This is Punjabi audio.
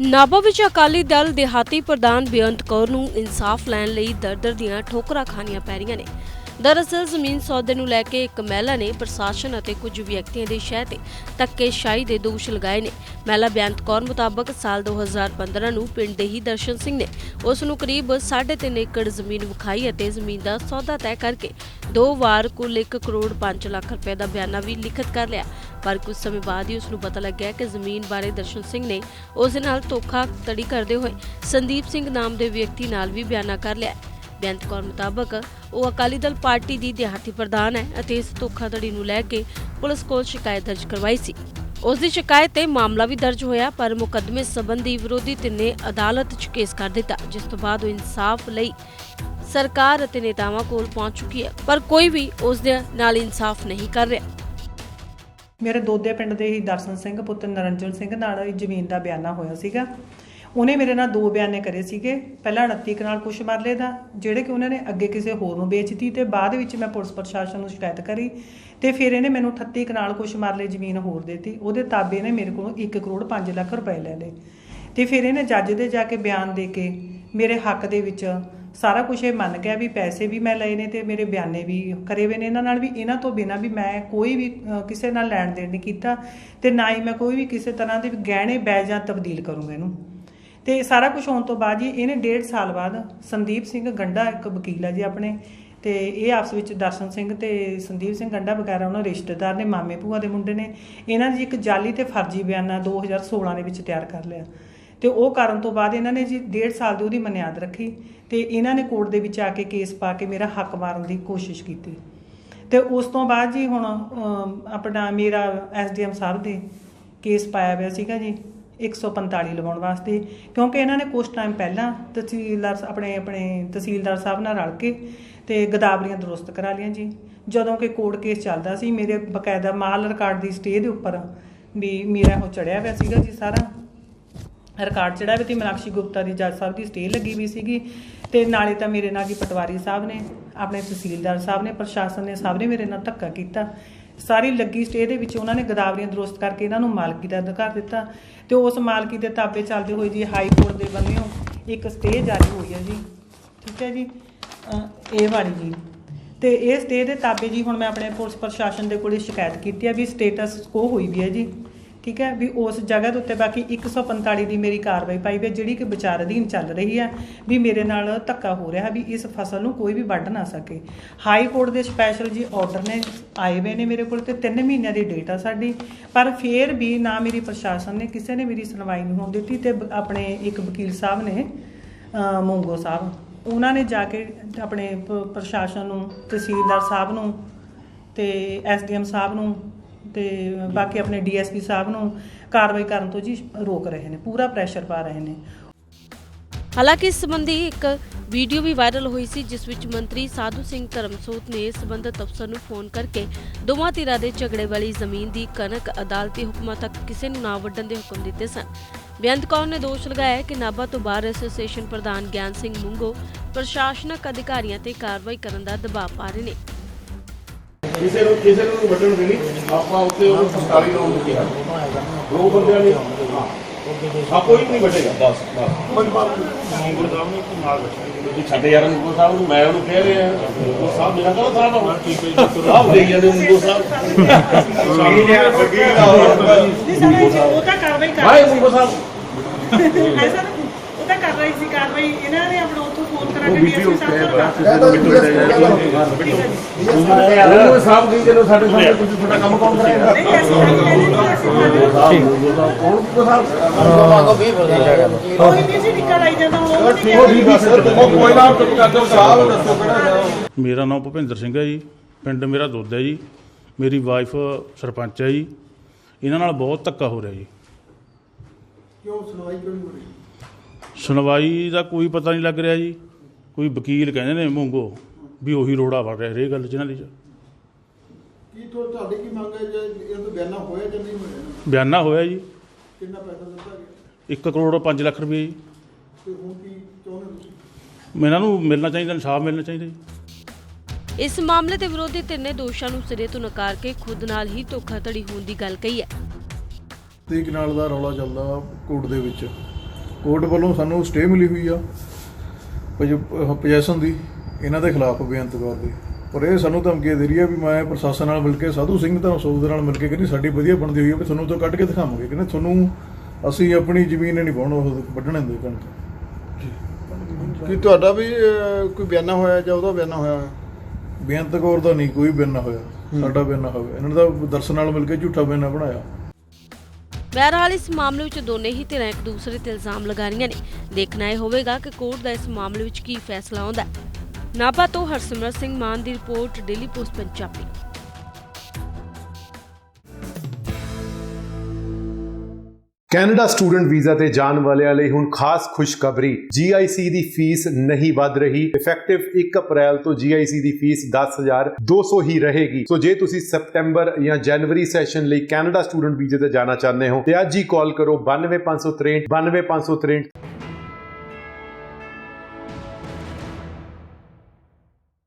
ਨਾਭਾ ਵਿੱਚ ਅਕਾਲੀ ਦਲ ਦਿਹਾਤੀ ਪ੍ਰਧਾਨ ਬੇਅੰਤ ਕੌਰ ਨੂੰ ਇਨਸਾਫ ਲੈਣ ਲਈ ਦਰ-ਦਰ ਦੀਆਂ ਠੋਕਰਾਂ ਖਾਣੀਆਂ ਪੈ ਰਹੀਆਂ ਨੇ। ਦਰਅਸਲ ਜ਼ਮੀਨ ਸੌਦੇ ਨੂੰ ਲੈ ਕੇ ਇੱਕ ਮਹਿਲਾ ਨੇ ਪ੍ਰਸ਼ਾਸਨ ਅਤੇ ਕੁਝ ਵਿਅਕਤੀਆਂ ਦੇ ਸ਼ਹਿ ਤੇ ਧੱਕੇਸ਼ਾਹੀ ਦੇ ਦੋਸ਼ ਲਗਾਏ ਨੇ। ਮਹਿਲਾ ਬੇਅੰਤ ਕੌਰ ਮੁਤਾਬਕ ਸਾਲ 2015 ਨੂੰ ਪਿੰਡ ਦੇ ਹੀ ਦਰਸ਼ਨ ਸਿੰਘ ਨੇ ਉਸ ਨੂੰ ਕਰੀਬ 3.5 ਏਕੜ ਜ਼ਮੀਨ ਵਿਖਾਈ ਅਤੇ ਜ਼ਮੀਨ ਦਾ ਸੌਦਾ ਤੈਅ ਕਰਕੇ ਦੋ ਵਾਰ ਕੁੱਲ 1 ਕਰੋੜ 5 ਲੱਖ ਰੁਪਏ ਦਾ ਬਿਆਨਾ ਵੀ ਲਿਖਤ ਕਰ ਲਿਆ। ਪਰ ਕੁਝ ਸਮੇਂ ਬਾਅਦ ਹੀ ਉਸ ਨੂੰ ਪਤਾ ਲੱਗਿਆ ਕਿ ਜ਼ਮੀਨ ਬਾਰੇ ਦਰਸ਼ਨ ਸਿੰਘ ਨੇ ਉਸ ਨਾਲ ਧੋਖਾ ਤੜੀ ਕਰਦੇ ਹੋਏ ਸੰਦੀਪ ਸਿੰਘ ਨਾਮ ਦੇ ਵਿਅਕਤੀ ਨਾਲ ਵੀ ਬਿਆਨਾ ਕਰ ਲਿਆ। ਬੇਅੰਤ ਕੌਰ ਮੁਤਾਬਕ ਉਹ ਅਕਾਲੀ ਦਲ ਪਾਰਟੀ ਦੀ ਦਿਹਾਤੀ ਪ੍ਰਧਾਨ ਹੈ ਅਤੇ ਇਸ ਧੋਖਾਧੜੀ ਨੂੰ ਲੈ ਕੇ ਪੁਲਿਸ ਕੋਲ ਸ਼ਿਕਾਇਤ ਦਰਜ ਕਰਵਾਈ ਸੀ। ਉਸ ਦੀ ਸ਼ਿਕਾਇਤ ਤੇ ਮਾਮਲਾ ਵੀ ਦਰਜ ਹੋਇਆ, ਪਰ ਮੁਕੱਦਮੇ ਸੰਬੰਧੀ ਵਿਰੋਧੀ ਧਿਰ ਅਦਾਲਤ 'ਚ ਕੇਸ ਕਰ ਦਿੱਤਾ, ਜਿਸ ਤੋਂ ਬਾਅਦ ਉਹ ਇਨਸਾਫ ਲਈ ਸਰਕਾਰ ਅਤੇ ਨੇਤਾਵਾਂ ਕੋਲ ਪਹੁੰਚ ਚੁੱਕੀ ਹੈ, ਪਰ ਕੋਈ ਵੀ ਉਸ ਦੇ ਨਾਲ ਇਨਸਾਫ ਨਹੀਂ ਕਰ ਰਿਹਾ। ਮੇਰੇ ਦੋਦੇ ਪਿੰਡ ਦੇ ਹੀ ਦਰਸ਼ਨ ਸਿੰਘ, ਪੁੱਤਰ ਨਰਨਜਨ ਸਿੰਘ ਨਾਲ ਇਹ ਜ਼ਮੀਨ ਦਾ ਬਿਆਨਾ ਹੋਇਆ ਸੀਗਾ। ਉਹਨੇ ਮੇਰੇ ਨਾਲ ਦੋ ਬਿਆਨੇ ਕਰੇ ਸੀਗੇ। ਪਹਿਲਾਂ 29 ਕਨਾਲ ਕੁਛ ਮਰਲੇ ਦਾ, ਜਿਹੜੇ ਕਿ ਉਹਨਾਂ ਨੇ ਅੱਗੇ ਕਿਸੇ ਹੋਰ ਨੂੰ ਵੇਚਤੀ ਤੇ ਬਾਅਦ ਵਿੱਚ ਮੈਂ ਪੁਲਿਸ ਪ੍ਰਸ਼ਾਸਨ ਨੂੰ ਸ਼ਿਕਾਇਤ ਕਰੀ ਤੇ ਫਿਰ ਇਹਨੇ ਮੈਨੂੰ 38 ਕਨਾਲ ਕੁਛ ਮਰਲੇ ਜ਼ਮੀਨ ਹੋਰ ਦੇਤੀ। ਉਹਦੇ ਤਾਬੇ ਨੇ ਮੇਰੇ ਕੋਲੋਂ 1 ਕਰੋੜ 5 ਲੱਖ ਰੁਪਏ ਲੈ ਲਏ। ਤੇ ਫਿਰ ਇਹਨੇ ਜੱਜ ਦੇ ਜਾ ਕੇ ਬਿਆਨ ਦੇ ਕੇ ਮੇਰੇ ਹੱਕ ਦੇ ਵਿੱਚ ਸਾਰਾ ਕੁਝ ਇਹ ਮੰਨ ਗਿਆ ਵੀ ਪੈਸੇ ਵੀ ਮੈਂ ਲਏ ਨੇ ਤੇ ਮੇਰੇ ਬਿਆਨੇ ਵੀ ਕਰੇ ਹੋਏ ਨੇ। ਇਹਨਾਂ ਨਾਲ ਵੀ, ਇਹਨਾਂ ਤੋਂ ਬਿਨਾ ਵੀ ਮੈਂ ਕੋਈ ਵੀ ਕਿਸੇ ਨਾਲ ਲੈਣ ਦੇਣ ਨਹੀਂ ਕੀਤਾ ਤੇ ਨਾ ਹੀ ਮੈਂ ਕੋਈ ਵੀ ਕਿਸੇ ਤਰ੍ਹਾਂ ਦੇ ਗਹਿਣੇ ਬੈਜ ਜਾਂ ਤਬਦੀਲ ਕਰੂੰਗਾ ਇਹਨੂੰ। ਤੇ ਸਾਰਾ ਕੁਝ ਹੋਣ ਤੋਂ ਬਾਅਦ ਜੀ ਇਹਨੇ ਡੇਢ ਸਾਲ ਬਾਅਦ ਸੰਦੀਪ ਸਿੰਘ ਗੰਡਾ ਇੱਕ ਵਕੀਲ ਹੈ ਜੀ ਆਪਣੇ, ਤੇ ਇਹ ਆਪਸ ਵਿੱਚ ਦਰਸ਼ਨ ਸਿੰਘ ਤੇ ਸੰਦੀਪ ਸਿੰਘ ਗੰਡਾ ਵਗੈਰਾ ਉਹਨਾਂ ਰਿਸ਼ਤੇਦਾਰ ਨੇ, ਮਾਮੇ ਭੂਆ ਦੇ ਮੁੰਡੇ ਨੇ, ਇਹਨਾਂ ਜੀ ਇੱਕ ਜਾਲੀ ਤੇ ਫਰਜ਼ੀ ਬਿਆਨਾ 2016 ਦੇ ਵਿੱਚ ਤਿਆਰ ਕਰ ਲਿਆ। ਤੇ ਉਹ ਕਰਨ ਤੋਂ ਬਾਅਦ ਇਹਨਾਂ ਨੇ ਜੀ ਡੇਢ ਸਾਲ ਦੀ ਉਹਦੀ ਮਨਿਆਦ ਰੱਖੀ ਤੇ ਇਹਨਾਂ ਨੇ ਕੋਰਟ ਦੇ ਵਿੱਚ ਆ ਕੇ ਕੇਸ ਪਾ ਕੇ ਮੇਰਾ ਹੱਕ ਮਾਰਨ ਦੀ ਕੋਸ਼ਿਸ਼ ਕੀਤੀ। ਤੇ ਉਸ ਤੋਂ ਬਾਅਦ ਜੀ ਹੁਣ ਆਪਣਾ ਮੇਰਾ ਐਸਡੀਐਮ ਸਾਹਿਬ ਦੇ ਕੇਸ ਪਾਇਆ ਹੋਇਆ ਸੀਗਾ ਜੀ। 145 ਲਵਾਉਣ ਵਾਸਤੇ, ਕਿਉਂਕਿ ਇਹਨਾਂ ਨੇ ਕੁਝ ਟਾਈਮ ਪਹਿਲਾਂ ਤਹਿਸੀਲਦਾਰ ਆਪਣੇ ਆਪਣੇ ਤਹਿਸੀਲਦਾਰ ਸਾਹਿਬ ਨਾਲ ਰਲ ਕੇ ਤੇ ਗਦਾਵਰੀਆਂ ਦਰੁਸਤ ਕਰਾ ਲੀਆਂ ਜੀ। ਜਦੋਂ ਕਿ ਕੋਰਟ ਕੇਸ ਚੱਲਦਾ ਸੀ, ਮੇਰੇ ਬਕਾਇਦਾ ਮਾਲ ਰਿਕਾਰਡ ਦੀ ਸਟੇ ਦੇ ਉੱਪਰ ਵੀ ਮੇਰਾ ਉਹ ਚੜਿਆ ਹੋਇਆ ਸੀਗਾ ਜੀ ਸਾਰਾ। ਰਿਕਾਰਡ ਚੜਾ ਵੀ ਤੇ ਮਨਾਕਸ਼ੀ ਗੁਪਤਾ ਦੀ ਜੱਜ ਸਾਹਿਬ ਦੀ ਸਟੇ ਲੱਗੀ ਵੀ ਸੀਗੀ ਤੇ ਨਾਲੇ ਤਾਂ ਮੇਰੇ ਨਾਲ ਜੀ ਪਟਵਾਰੀ ਸਾਹਿਬ ਨੇ, ਆਪਣੇ ਤਹਿਸੀਲਦਾਰ ਸਾਹਿਬ ਨੇ, ਪ੍ਰਸ਼ਾਸਨ ਨੇ ਸਭ ਨੇ ਮੇਰੇ ਨਾਲ ਧੱਕਾ ਕੀਤਾ। ਸਾਰੀ ਲੱਗੀ ਸਟੇ ਦੇ ਵਿੱਚ ਉਹਨਾਂ ਨੇ ਗਦਾਵਰੀਆਂ ਦਰੁਸਤ ਕਰਕੇ ਇਹਨਾਂ ਨੂੰ ਮਾਲਕੀ ਦਾ ਅਧਿਕਾਰ ਦਿੱਤਾ। ਤੇ ਉਸ ਮਾਲਕੀ ਦੇ ਤਾਬੇ ਚੱਲਦੇ ਹੋਏ ਜੀ ਹਾਈ ਕੋਰਟ ਦੇ ਬੰਨਿਓ ਇੱਕ ਸਟੇ ਜਾਰੀ ਹੋਈ ਹੈ ਜੀ। ਠੀਕ ਹੈ ਜੀ? ਇਹ ਵਾਲੀ ਜੀ। ਤੇ ਇਹ ਸਟੇ ਦੇ ਤਾਬੇ ਜੀ ਹੁਣ ਮੈਂ ਆਪਣੇ ਪੁਲਿਸ ਪ੍ਰਸ਼ਾਸਨ ਦੇ ਕੋਲੇ ਸ਼ਿਕਾਇਤ ਕੀਤੀ ਹੈ ਵੀ ਸਟੇਟਸ ਕੋ ਹੋਈ ਵੀ ਹੈ ਜੀ। ਠੀਕ ਹੈ, ਵੀ ਉਸ ਜਗ੍ਹਾ ਦੇ ਉੱਤੇ ਬਾਕੀ 145 ਦੀ ਮੇਰੀ ਕਾਰਵਾਈ ਪਾਈ ਵੀ ਜਿਹੜੀ ਕਿ ਵਿਚਾਰ ਅਧੀਨ ਚੱਲ ਰਹੀ ਹੈ, ਵੀ ਮੇਰੇ ਨਾਲ ਧੱਕਾ ਹੋ ਰਿਹਾ ਵੀ ਇਸ ਫਸਲ ਨੂੰ ਕੋਈ ਵੀ ਵੱਢ ਨਾ ਸਕੇ। ਹਾਈ ਕੋਰਟ ਦੇ ਸਪੈਸ਼ਲ ਜੀ ਆਰਡਰ ਨੇ ਆਏ ਹੋਏ ਨੇ ਮੇਰੇ ਕੋਲ ਤੇ 3 ਮਹੀਨਿਆਂ ਦੀ ਡੇਟ ਆ ਸਾਡੀ, ਪਰ ਫੇਰ ਵੀ ਨਾ ਮੇਰੀ ਪ੍ਰਸ਼ਾਸਨ ਨੇ ਕਿਸੇ ਨੇ ਮੇਰੀ ਸੁਣਵਾਈ ਨਹੀਂ ਹੋਣ ਦਿੱਤੀ ਤੇ ਬ- ਆਪਣੇ ਇੱਕ ਵਕੀਲ ਸਾਹਿਬ ਨੇ ਅਹ ਸਾਹਿਬ, ਉਹਨਾਂ ਨੇ ਜਾ ਕੇ ਆਪਣੇ ਪ- ਪ੍ਰਸ਼ਾਸਨ ਨੂੰ, ਤਹਿਸੀਲਦਾਰ ਸਾਹਿਬ ਨੂੰ ਤੇ ਐਸਡੀਐਮ ਸਾਹਿਬ ਨੂੰ ਤੇ ਬਾਕੀ ਆਪਣੇ ਡੀਐਸਪੀ ਸਾਹਿਬ ਨੂੰ ਕਾਰਵਾਈ ਕਰਨ ਤੋਂ ਜੀ ਰੋਕ ਰਹੇ ਨੇ, ਪੂਰਾ ਪ੍ਰੈਸ਼ਰ ਪਾ ਰਹੇ ਨੇ। ਹਾਲਾਂਕਿ ਇਸ ਸੰਬੰਧੀ ਇੱਕ ਵੀਡੀਓ ਵੀ ਵਾਇਰਲ ਹੋਈ ਸੀ, ਜਿਸ ਵਿੱਚ ਮੰਤਰੀ ਸਾਧੂ ਸਿੰਘ ਧਰਮਸੋਤ ਨੇ ਸੰਬੰਧਤ ਅਫਸਰ ਨੂੰ ਫੋਨ ਕਰਕੇ ਦੋਵਾਂ ਧਿਰਾਂ ਦੇ ਝਗੜੇ ਵਾਲੀ ਜ਼ਮੀਨ ਦੀ ਕਣਕ ਅਦਾਲਤੀ ਹੁਕਮਾਂ ਤੱਕ ਕਿਸੇ ਨੂੰ ਨਾ ਵੱਢਣ ਦੇ ਹੁਕਮ ਦਿੱਤੇ ਸਨ। ਬੇਅੰਤ ਕੌਰ ਨੇ ਦੋਸ਼ ਲਗਾਇਆ ਕਿ ਨਾਭਾ ਤੋਂ ਬਾਹਰ ਐਸੋਸੀਏਸ਼ਨ ਪ੍ਰਧਾਨ ਗਿਆਨ ਸਿੰਘ ਮੁੰਗੋ ਪ੍ਰਸ਼ਾਸਨਿਕ ਅਧਿਕਾਰੀਆਂ ਤੇ ਕਾਰਵਾਈ ਕਰਨ ਦਾ ਦਬਾਅ ਪਾ ਰਹੇ ਨੇ। ਕਿਸੇ ਨੂੰ ਕਿਸੇ ਨੂੰ ਨੀ ਵੱਢਣ ਦੇਣੀ ਆਪਾਂ ਉੱਤੇ ਉਹ 47 ਰੌਂਡ ਨੂੰ ਕਿਹਾ। ਦੋ ਬੰਦਿਆਂ ਨੇ ਹਾਂ। ਆ ਕੋਈ ਨਹੀਂ ਵੱਢੇਗਾ। ਬਸ ਬਸ। ਮੰਗਲ ਸਾਹਿਬ ਨੇ ਇੱਕ ਨਾਲ ਬੈਠਾ ਛੱਡ ਯਾਰ ਮੰਗਲ ਸਾਹਿਬ ਨੂੰ ਮੈਂ ਉਹਨੂੰ ਕਹਿ ਰਿਹਾ। ਉਹ ਸਾਹਿਬ ਮੇਰਾ ਕਹੋ ਸਾਹਿਬ ਆ? ਸਾਹਿਬ ਦੇ ਜਾਂਦੇ ਮੰਗਲ ਸਾਹਿਬ। ਸਾਡੀ ਨੇ ਵਕੀਲ ਆ ਉਹ ਤਾਂ ਕਾਰਵਾਈ ਕਰ ਹਾਏ ਮੰਗਲ ਸਾਹਿਬ। ਹੈ ਸਰ ਉਹ ਤਾਂ ਕਰ ਰਹੀ ਸੀ ਕਾਰਵਾਈ ਇਹਨਾਂ ਨੇ ਆਪਣਾ ਉੱਥੋਂ ਫੋਨ ਕਰਾ ਉਹ ਕੇ ਬੀਬੀ ਡੀਐਸਪੀ ਸਾਹਿਬ ਤੋਂ ਕਰ ਉਹ ਸਾਹਿਬ ਦੀ ਜਦੋਂ ਸਾਡੇ ਸਾਹਮਣੇ ਤੁਸੀਂ ਤੁਹਾਡਾ ਕੰਮ ਕੌਣ ਕਰਾਏਗਾ ਨਹੀਂ ਅਸੀਂ ਤਾਂ ਕਹਿੰਦੇ ਨਹੀਂ ਅਸੀਂ ਮੰਨਦੇ। ਕੌਣ ਕੋ ਸਾਹਿਬ ਕੋਈ ਨਹੀਂ ਸੀ ਨਿਕਲ ਆਈ ਜਾਂਦਾ ਹੁਣ ਉਹ ਨਹੀਂ ਉਹ ਠੀਕ ਆ ਸਰ ਉਹ ਕੋਈ ਨਾ ਚੁੱਪ ਕਰ ਜਾਓ ਸਾਹਿਬ ਦੱਸੋ ਕਿਹੜਾ ਮੇਰਾ ਨਾਮ ਭੁਪਿੰਦਰ ਸਿੰਘ ਹੈ ਜੀ ਪਿੰਡ ਮੇਰਾ ਦੁੱਧ ਹੈ ਜੀ ਮੇਰੀ ਵਾਈਫ ਸਰਪੰਚ ਹੈ ਜੀ। ਇਹਨਾਂ ਨਾਲ ਬਹੁਤ ਧੱਕਾ ਹੋ ਰਿਹਾ ਜੀ। ਕਿਉਂ ਸੁਣਵਾਈ ਕਿਉਂ ਨਹੀਂ ਹੋ ਰਹੀ? ਸੁਣਵਾਈ ਦਾ ਕੋਈ ਪਤਾ ਨਹੀਂ ਲੱਗ ਰਿਹਾ ਜੀ। ਕੋਈ ਵਕੀਲ ਕਹਿੰਦੇ ਨੇ ਮੰਗੋ ਵੀ ਉਹੀ ਰੋੜਾ ਵੜ ਰਿਹਾ ਇਹ ਗੱਲ ਚ ਇਹਨਾਂ ਦੀ। ਕੀ ਤੁਹਾ- ਤੁਹਾਡੀ ਕੀ ਮੰਗ ਹੈ ਜੇ ਇਹ ਤੋਂ ਬਿਆਨਾ ਹੋਇਆ ਜਾਂ ਨਹੀਂ ਹੋਇਆ? ਬਿਆਨਾ ਹੋਇਆ ਜੀ। ਕਿੰਨਾ ਪੈਸਾ ਦਿੱਤਾ ਗਿਆ? 1 ਕਰੋੜ 5 ਲੱਖ ਰੁਪਏ ਜੀ। ਤੇ ਹੁਣ ਕੀ ਚਾਹੁੰਦੇ ਤੁਸੀਂ? ਇਹਨਾਂ ਨੂੰ ਮਿਲਣਾ ਚਾਹੀਦਾ ਇਨਸਾਫ ਮਿਲਣਾ ਚਾਹੀਦਾ ਜੀ। ਇਸ ਮਾਮਲੇ ਤੇ ਵਿਰੋਧੀ ਧਿਰ ਨੇ ਦੋਸ਼ਾਂ ਨੂੰ ਸਿਰੇ ਤੋਂ ਨਕਾਰ ਕੇ ਖੁਦ ਨਾਲ ਹੀ ਧੋਖਾਧੜੀ ਹੋਣ ਦੀ ਗੱਲ ਕਹੀ ਹੈ। ਤਰੀਕ ਨਾਲ ਦਾ ਰੌਲਾ ਚੱਲਦਾ ਕੋਰਟ ਦੇ ਵਿੱਚ। ਕੋਰਟ ਵੱਲੋਂ ਸਾਨੂੰ ਸਟੇ ਮਿਲੀ ਹੋਈ ਆ ਪੋਜੈਸ਼ਨ ਦੀ ਇਹਨਾਂ ਦੇ ਖਿਲਾਫ ਬੇਅੰਤ ਕੌਰ ਦੀ। ਪਰ ਇਹ ਸਾਨੂੰ ਧਮਕੀ ਦੇ ਰਹੀ ਆ ਵੀ ਮੈਂ ਪ੍ਰਸ਼ਾਸਨ ਨਾਲ ਮਿਲ ਕੇ ਸਾਧੂ ਸਿੰਘ ਤਾਂ ਸੋਦ ਦੇ ਨਾਲ ਮਿਲ ਕੇ ਕਹਿੰਦੀ ਸਾਡੀ ਵਧੀਆ ਬਣਦੀ ਹੋਈ ਆ ਵੀ ਤੁਹਾਨੂੰ ਤਾਂ ਕੱਢ ਕੇ ਦਿਖਾਵਾਂਗੇ। ਕਹਿੰਦੇ ਤੁਹਾਨੂੰ ਅਸੀਂ ਆਪਣੀ ਜ਼ਮੀਨ ਨਹੀਂ ਵਾਹੁਣ ਉਹ ਵੱਢਣ ਦੇ ਕਣਕ ਕੀ ਤੁਹਾਡਾ ਵੀ ਕੋਈ ਬਿਆਨਾ ਹੋਇਆ ਜਾਂ ਉਹਦਾ ਬਿਆਨਾ ਹੋਇਆ? ਬੇਅੰਤ ਕੌਰ ਦਾ ਨਹੀਂ ਕੋਈ ਬਿਆਨਾ ਹੋਇਆ। ਸਾਡਾ ਬਿਆਨਾ ਹੋਇਆ। ਇਹਨਾਂ ਦਾ ਦਰਸ਼ਨ ਨਾਲ ਮਿਲ ਕੇ ਝੂਠਾ ਬਿਆਨਾ ਬਣਾਇਆ। ਬਹਰਹਾਲ ਇਸ ਮਾਮਲੇ ਵਿੱਚ ਦੋਨੇ ਹੀ ਧਿਰਾਂ ਇੱਕ ਦੂਸਰੇ ਤੇ ਇਲਜ਼ਾਮ ਲਗਾ ਰਹੀਆਂ ਨੇ। ਦੇਖਣਾ ਇਹ ਹੋਵੇਗਾ ਕਿ ਕੋਰਟ ਦਾ ਇਸ ਮਾਮਲੇ ਵਿੱਚ ਕੀ ਫੈਸਲਾ ਆਉਂਦਾ ਹੈ। ਨਾਭਾ ਤੋਂ ਹਰਸਿਮਰਤ ਸਿੰਘ ਮਾਨ ਦੀ report, daily post, Punjabi. Canada student visa ਤੇ ਜਾਣ ਵਾਲਿਆਂ ਲਈ ਹੁਣ ਖਾਸ ਖੁਸ਼ਖਬਰੀ। GIC ਦੀ ਫੀਸ ਨਹੀਂ ਵੱਧ ਰਹੀ। ਇਫੈਕਟਿਵ 1 ਅਪ੍ਰੈਲ ਤੋਂ GIC ਦੀ ਫੀਸ 10200 ਹੀ ਰਹੇਗੀ। ਸੋ ਜੇ ਤੁਸੀਂ ਸਪਟੈਂਬਰ ਜਾਂ ਜਨਵਰੀ ਸੈਸ਼ਨ ਲਈ ਕੈਨੇਡਾ ਸਟੂਡੈਂਟ ਵੀਜ਼ੇ ਤੇ ਜਾਣਾ ਚਾਹੁੰਦੇ ਹੋ, ਤੇ ਅੱਜ ਹੀ ਕਾਲ ਕਰੋ 92563 92563